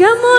কেমন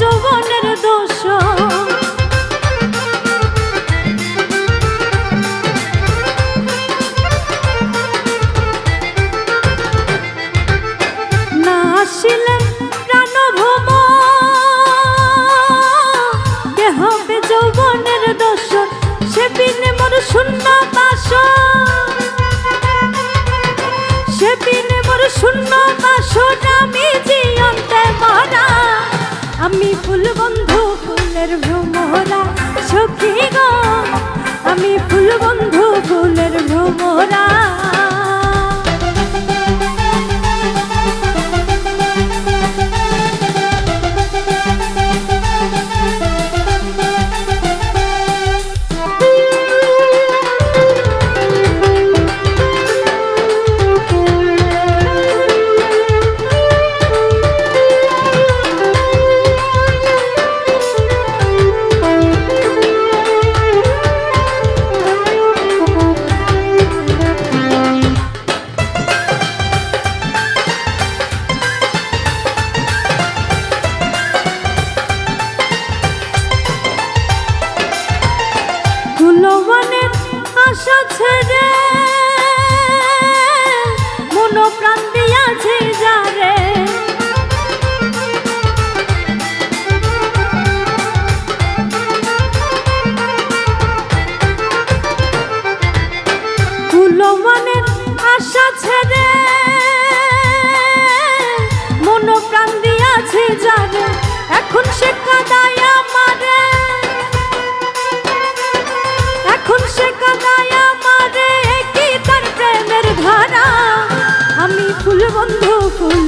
যৌবনের দোষ। না আসিলে প্রাণ ভ্রম হবে যৌবনের দোষ। সে বিনে মোর শূন্য বাসন সে বিনে মোর শূন্য বাসন আমি জিয়ন্তে মারা। আমি ফুল বন্ধু ফুলের ভ্রমরা সখী গো। আশা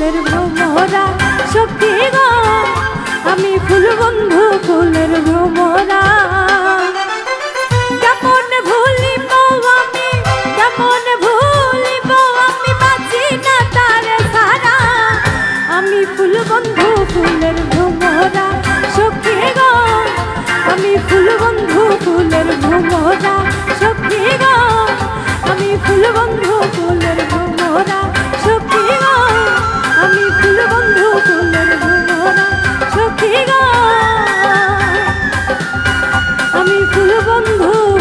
ফুলের ভ্রমরা সত্যি গো। আমি ফুল বন্ধু, ফুলের ভ্রমরা কেমন আমি বাঁচি না তার সারা। আমি ফুল বন্ধু, ফুলের ভ্রমরা গো। আমি ফুল বন্ধু, ফুলের ভ্রমরা গো। ফুল বন্ধু